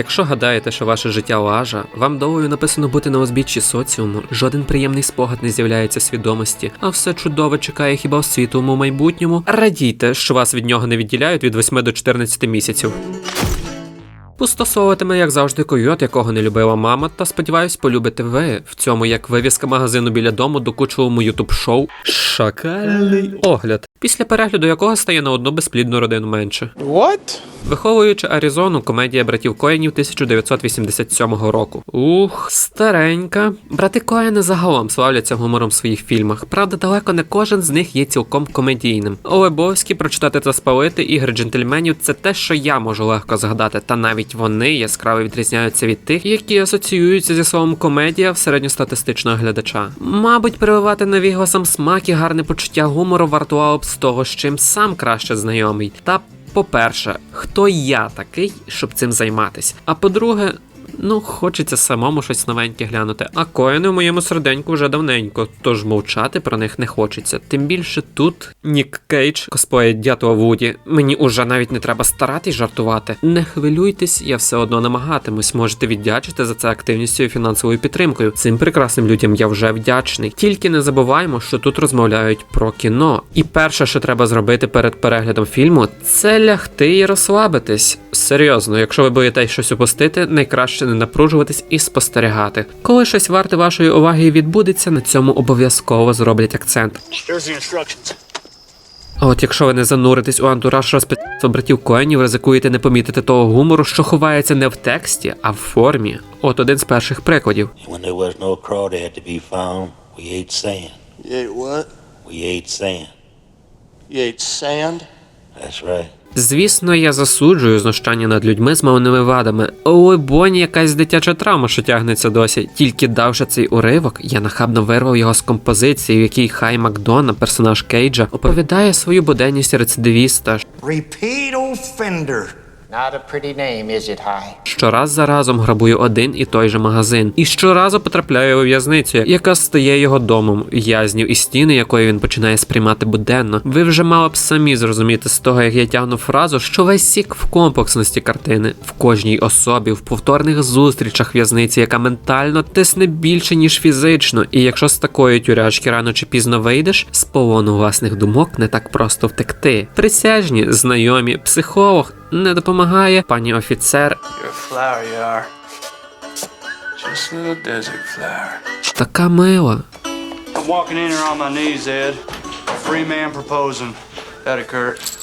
Якщо гадаєте, що ваше життя лажа, вам долею написано бути на узбіччі соціуму, жоден приємний спогад не з'являється в свідомості, а все чудове чекає хіба в світлому майбутньому. Радійте, що вас від нього не відділяють від 8 до 14 місяців. Пустосовуватиме, як завжди, койот, якого не любила мама, та сподіваюсь, полюбите ви в цьому як вивіска магазину біля дому докучливому ютуб шоу Шакальний огляд, після перегляду якого стає на одну безплідну родину менше. What? Виховуючи Аризону, комедія братів Коенів 1987 року. Ух, старенька. Брати Коени загалом славляться гумором в своїх фільмах. Правда, далеко не кожен з них є цілком комедійним. Олебовські прочитати та спалити ігри джентльменів це те, що я можу легко згадати, та навіть вони яскраво відрізняються від тих, які асоціюються зі словом комедія в середньостатистичного глядача. Мабуть, прививати невігласам смак і гарне почуття гумору вартувало б з того, з чим сам краще знайомий. Та по-перше, хто я такий, щоб цим займатися? А по-друге, ну хочеться самому щось новеньке глянути. А коїни в моєму серденьку вже давненько, тож мовчати про них не хочеться. Тим більше тут Нік Кейдж косплеїть дятла Вуді. Мені уже навіть не треба старатись жартувати. Не хвилюйтесь, я все одно намагатимусь. Можете віддячити за це активністю і фінансовою підтримкою. Цим прекрасним людям я вже вдячний. Тільки не забуваємо, що тут розмовляють про кіно. І перше, що треба зробити перед переглядом фільму, це лягти і розслабитись. Серйозно, якщо ви боїтесь щось упустити, найкраще не напружуватись і спостерігати. Коли щось варте вашої уваги відбудеться, на цьому обов'язково зроблять акцент. А от якщо ви не зануритесь у антураж розпитства братів Коенів, ризикуєте не помітити того гумору, що ховається не в тексті, а в формі. От один з перших прикладів. That's right. Звісно, я засуджую знущання над людьми з мовними вадами. Ой, боні, якась дитяча травма, що тягнеться досі. Тільки давши цей уривок, я нахабно вирвав його з композиції, в якій Хай Макдона, персонаж Кейджа, оповідає свою буденність рецидивіста, Repeat offender. Not a pretty name, is it, High? що раз за разом грабує один і той же магазин, і щоразу потрапляє у в'язницю, яка стає його домом, в'язнів і стіни, якої він починає сприймати буденно. Ви вже мали б самі зрозуміти з того, як я тягну фразу, що весь сік в комплексності картини, в кожній особі, в повторних зустрічах в'язниці, яка ментально тисне більше ніж фізично. І якщо з такої тюрячки рано чи пізно вийдеш, з полону власних думок не так просто втекти. Присяжні, знайомі, психолог не допомагає, пані офіцер. Така мила. I'm walking in here on my knees, Ed. A free man proposing. That occurred.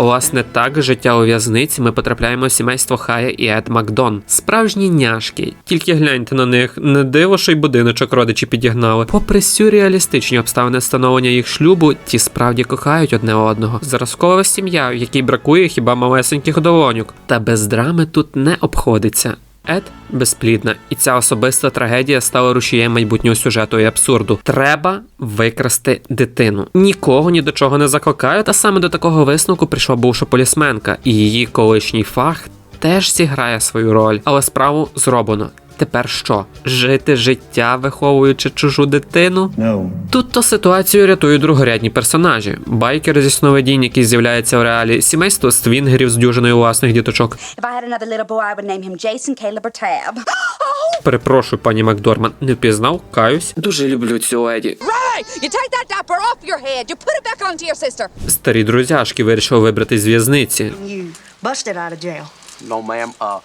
Власне, так життя у в'язниці ми потрапляємо в сімейство Хая і Ед Макдон. Справжні няшки. Тільки гляньте на них, не диво, що й будиночок родичі підігнали. Попри сюрреалістичні обставини становлення їх шлюбу, ті справді кохають одне одного. Зразкова сім'я, в якій бракує хіба малесеньких долоньок. Та без драми тут не обходиться. Ед безплідна, і ця особиста трагедія стала рушієм майбутнього сюжету і абсурду. Треба викрасти дитину. Нікого ні до чого не закликаю, та саме до такого висновку прийшла бувша полісменка, і її колишній фах теж зіграє свою роль, але справу зроблено. Тепер що? Жити життя, виховуючи чужу дитину? No. Тут то ситуацію рятують другорядні персонажі: байкер зі сновидінь, який з'являється в реалі, сімейство ствінгерів з дюжиною власних діточок. Перепрошую, пані Макдорман, не впізнав, каюсь. Дуже люблю цю леді. Старі друзяшки вирішили вибрати з в'язниці. You busted out of jail. No, ma'am. Uh,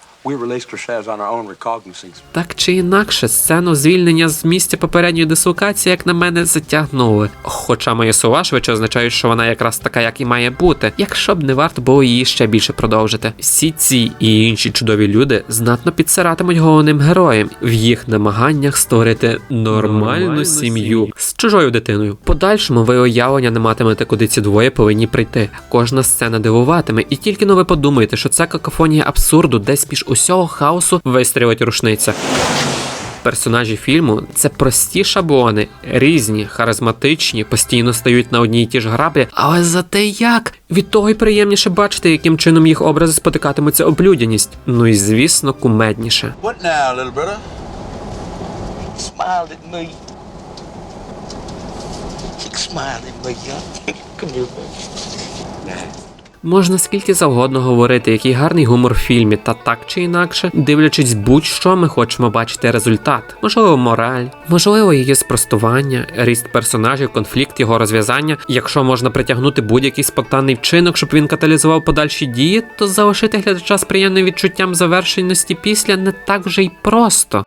Так чи інакше, сцену звільнення з місця попередньої дислокації, як на мене, затягнули. Хоча мої слова швидше означають, що вона якраз така, як і має бути, якщо б не варто було її ще більше продовжити. Всі ці і інші чудові люди знатно підсиратимуть головним героям в їх намаганнях створити нормальну сім'ю з чужою дитиною. В Подальшому ви уявлення не матимете, куди ці двоє повинні прийти. Кожна сцена дивуватиме, і тільки но ви подумаєте, що це какофонія абсурду, десь між усього хаосу вистрілить рушниця. Персонажі фільму це прості шаблони, різні, харизматичні, постійно стають на одній і ті ж граблі, але зате як від того й приємніше бачити, яким чином їх образи спотикатимуться об людяність. Ну і звісно, кумедніше. Smiled at me. Young. Come here. Можна скільки завгодно говорити, який гарний гумор в фільмі, та так чи інакше, дивлячись будь-що, ми хочемо бачити результат. Можливо, мораль, можливо, її спростування, ріст персонажів, конфлікт, його розв'язання. Якщо можна притягнути будь-який спонтанний вчинок, щоб він каталізував подальші дії, то залишити глядача з приємним відчуттям завершеності після не так вже й просто.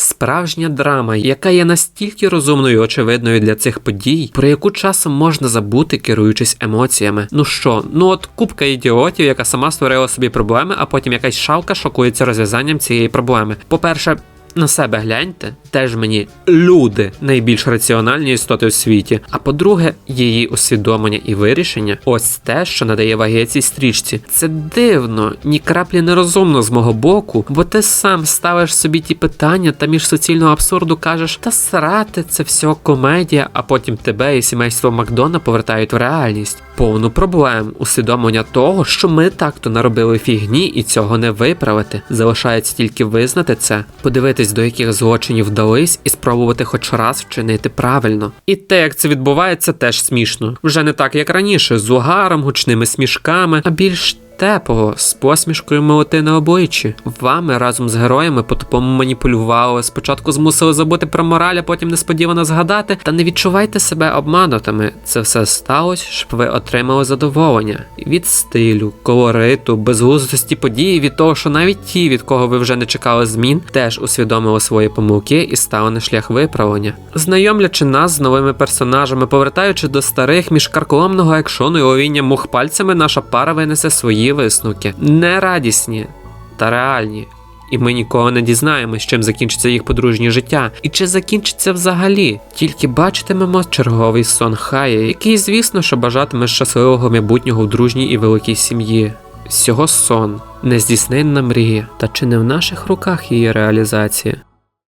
Справжня драма, яка є настільки розумною і очевидною для цих подій, про яку часом можна забути, керуючись емоціями. Ну що, ну от купка ідіотів, яка сама створила собі проблеми, а потім якась шавка шокується розв'язанням цієї проблеми. По-перше, на себе гляньте, теж мені люди найбільш раціональні істоти у світі. А по-друге, її усвідомлення і вирішення ось те, що надає ваги цій стрічці. Це дивно, ні краплі нерозумно з мого боку, бо ти сам ставиш собі ті питання та між суцільного абсурду кажеш, та срати це все комедія, а потім тебе і сімейство Макдона повертають в реальність. Повну проблем усвідомлення того, що ми так-то наробили фігні і цього не виправити. Залишається тільки визнати це, подивитись, до яких злочинів вдались, і спробувати хоч раз вчинити правильно. І те, як це відбувається, теж смішно. Вже не так, як раніше, з угаром, гучними смішками, а більш. Теплого, з посмішкою милоти на обличчі. Вами разом з героями по-тупому маніпулювали. Спочатку змусили забути про мораль, а потім несподівано згадати. Та не відчувайте себе обманутими. Це все сталося, щоб ви отримали задоволення від стилю, колориту, безглуздості події, від того, що навіть ті, від кого ви вже не чекали змін, теж усвідомили свої помилки і стали на шлях виправлення. Знайомлячи нас з новими персонажами, повертаючи до старих між карколомного екшону і ловіння мух пальцями, наша пара винесе свої висновки. Нерадісні та реальні. І ми ніколи не дізнаємось, чим закінчиться їх подружнє життя, і чи закінчиться взагалі. Тільки бачитимемо черговий сон Хая, який, звісно, що бажатиме щасливого майбутнього в дружній і великій сім'ї. Всього сон, нездійсненна мрія, та чи не в наших руках її реалізація?